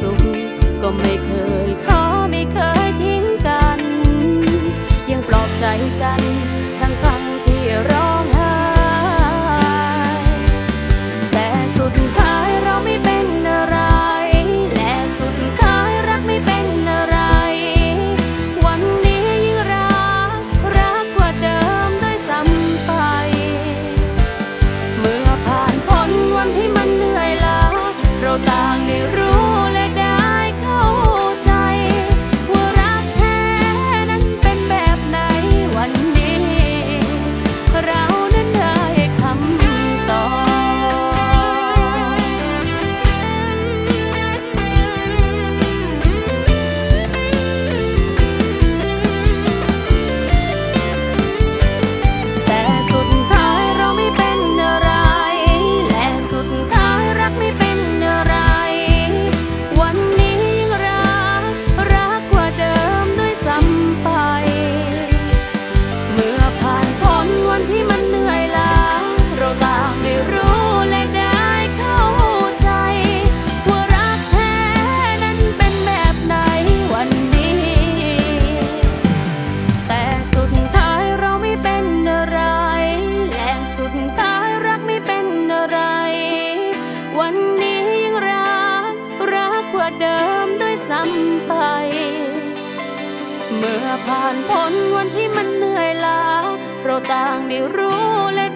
สุข ก็ไม่เคยท้อ เมื่อผ่านพ้นวันที่มันเหนื่อยล้าเราต่างได้รู้และ